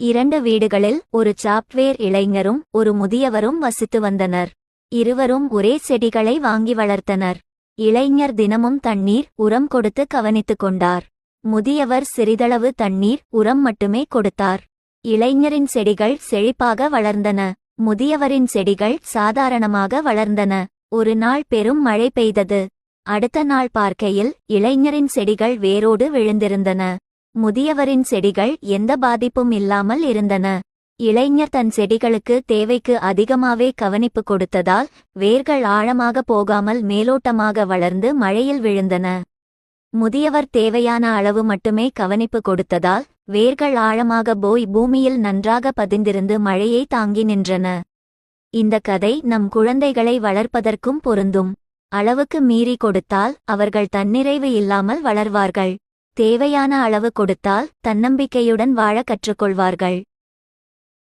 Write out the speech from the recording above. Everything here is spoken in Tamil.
இரண்டு வீடுகளில் ஒரு சாப்ட்வேர் இளைஞரும் ஒரு முதியவரும் வசித்து வந்தனர். இருவரும் ஒரே செடிகளை வாங்கி வளர்த்தனர். இளைஞர் தினமும் தண்ணீர் உரம் கொடுத்து கவனித்துக் கொண்டார். முதியவர் சிறிதளவு தண்ணீர் உரம் மட்டுமே கொடுத்தார். இளைஞரின் செடிகள் செழிப்பாக வளர்ந்தன. முதியவரின் செடிகள் சாதாரணமாக வளர்ந்தன. ஒரு நாள் பெரும் மழை பெய்தது. அடுத்த நாள் பார்க்கையில் இளைஞரின் செடிகள் வேரோடு விழுந்திருந்தன. முதியவரின் செடிகள் எந்த பாதிப்பும் இல்லாமல் இருந்தன. இளைஞர் தன் செடிகளுக்கு தேவைக்கு அதிகமாவே கவனிப்பு கொடுத்ததால் வேர்கள் ஆழமாக போகாமல் மேலோட்டமாக வளர்ந்து மழையில் விழுந்தன. முதியவர் தேவையான அளவு மட்டுமே கவனிப்பு கொடுத்ததால் வேர்கள் ஆழமாக போய் பூமியில் நன்றாக பதிந்திருந்து மழையை தாங்கி நின்றன. இந்த கதை நம் குழந்தைகளை வளர்ப்பதற்கும் பொருந்தும். அளவுக்கு மீறி கொடுத்தால் அவர்கள் தன்னிறைவு இல்லாமல் வளர்வார்கள். தேவையான அளவு கொடுத்தால் தன்னம்பிக்கையுடன் வாழ கற்றுக்கொள்வார்கள்.